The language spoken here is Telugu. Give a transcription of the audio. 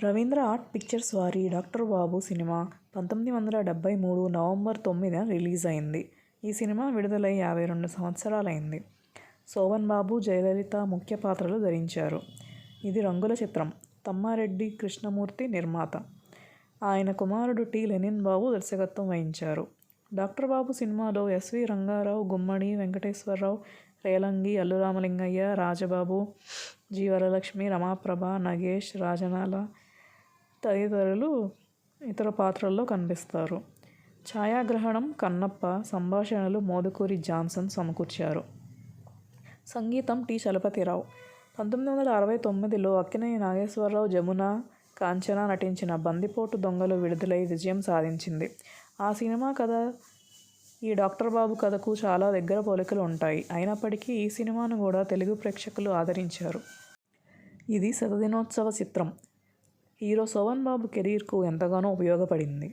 రవీంద్ర ఆర్ట్ పిక్చర్స్ వారి డాక్టర్ బాబు సినిమా పంతొమ్మిది వందల డెబ్బై మూడు నవంబర్ తొమ్మిదిన రిలీజ్ అయింది ఈ సినిమా విడుదలై యాభై రెండు సంవత్సరాలైంది శోభన్ బాబు జయలలిత ముఖ్య పాత్రలు ధరించారు. ఇది రంగుల చిత్రం. తమ్మారెడ్డి కృష్ణమూర్తి నిర్మాత. ఆయన కుమారుడు టి. లెనిన్ బాబు దర్శకత్వం వహించారు. డాక్టర్ బాబు సినిమాలో ఎస్వి రంగారావు గుమ్మడి వెంకటేశ్వరరావు రేలంగి అల్లురామలింగయ్య రాజబాబు జీవరలక్ష్మి రమాప్రభ నగేష్ రాజనాల తదితరులు ఇతర పాత్రల్లో కనిపిస్తారు. ఛాయాగ్రహణం కన్నప్ప సంభాషణలు మోదుకూరి జాన్సన్ సమకూర్చారు. సంగీతం టి. చలపతిరావు. పంతొమ్మిది వందల అరవై తొమ్మిదిలో అక్కినేని నాగేశ్వరరావు జమున కాంచన నటించిన బందిపోటు దొంగలు విడుదలై విజయం సాధించింది. ఆ సినిమా కథ ఈ డాక్టర్ బాబు కథకు చాలా దగ్గర పోలికలు ఉంటాయి. అయినప్పటికీ ఈ సినిమాను కూడా తెలుగు ప్రేక్షకులు ఆదరించారు. ఇది శతదినోత్సవ చిత్రం. హీరో శోభన్ బాబు కెరీర్కు ఎంతగానో ఉపయోగపడింది.